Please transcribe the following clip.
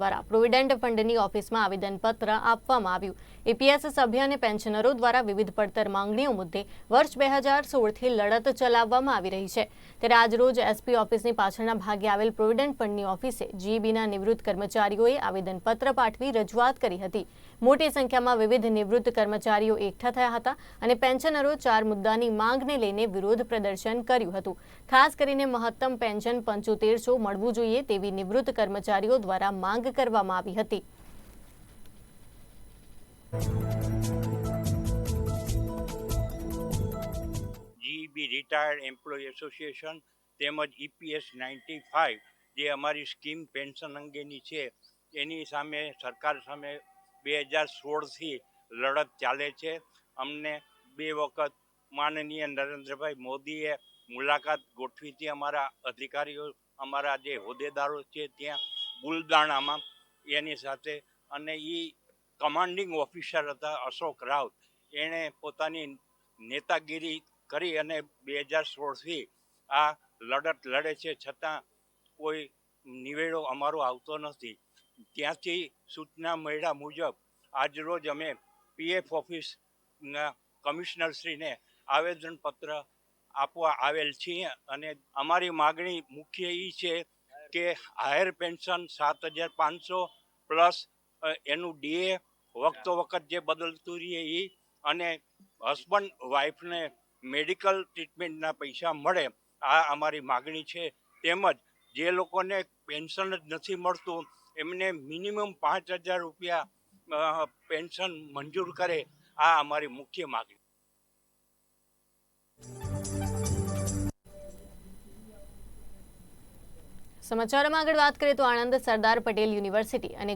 દ્વારા પ્રોવિડન્ટ ફંડની ઓફિસમાં આવેદનપત્ર આપવામાં આવ્યું. એપીએસ સભ્ય અને પેન્શનરો દ્વારા વિવિધ પડતર માંગણીઓ મુદ્દે વર્ષ બે હજાર સોળથી લડત ચલાવવામાં આવી રહી છે. ત્યારે આજરોજ એસપી ઓફિસની પાછળના ભાગે આવેલ પ્રોવિડન્ટ ફંડની ઓફિસે જીબીના નિવૃત્ત કર્મચારીઓએ આવેદનપત્ર પાઠવી રજૂઆત કરી હતી. મોટી સંખ્યામાં વિવિધ નિવૃત્ત કર્મચારીઓ એકઠા થયા હતા અને પેન્શનરો ચાર મુદ્દાની માંગને લઈને વિરોધ પ્રદર્શન કર્યું હતું. ખાસ કરીને મહત્તમ પેન્શન પંચોતેરસો મળવું જોઈએ તેવી નિવૃત્ત કર્મચારીઓ દ્વારા માંગ કરવામાં આવી હતી. જીઈબી રિટાયર્ડ એમ્પ્લોય એસોસિએશન તેમજ ઈપીએસ નાઇન્ટી ફાઇવ જે અમારી સ્કીમ પેન્શન અંગેની છે, એની સામે સરકાર સામે બે હજાર સોળથી લડત ચાલે છે. અમને બે વખત માનનીય નરેન્દ્રભાઈ મોદીએ મુલાકાત ગોઠવી હતી અમારા અધિકારીઓ, અમારા જે હોદ્દેદારો છે ત્યાં બુલદાણામાં એની સાથે અને એ કમાન્ડિંગ ઓફિસર હતા અશોક રાઉત. એણે પોતાની નેતાગીરી કરી અને બે હજાર સોળથી આ લડત લડે છે છતાં કોઈ નિવેડો અમારો આવતો નથી. ત્યાંથી સૂચના મળ્યા મુજબ આજરોજ અમે પીએફ ઓફિસના કમિશનરશ્રીને આવેદનપત્ર આપવા આવેલ છીએ અને અમારી માગણી મુખ્ય એ છે કે હાયર પેન્શન સાત હજાર પાંચસો પ્લસ એનું ડીએ વખતો વખત જે બદલતું રહે એ અને હસબન્ડ વાઈફને મેડિકલ ટ્રીટમેન્ટના પૈસા મળે, આ અમારી માગણી છે. તેમજ જે લોકોને પેન્શન જ નથી મળતું, એમને મિનિમમ પાંચ હજાર રૂપિયા પેન્શન મંજૂર કરે, આ અમારી મુખ્ય માગણી. સમાચારોમાં આગળ વાત કરીએ તો આણંદ સરદાર પટેલ યુનિવર્સિટી અને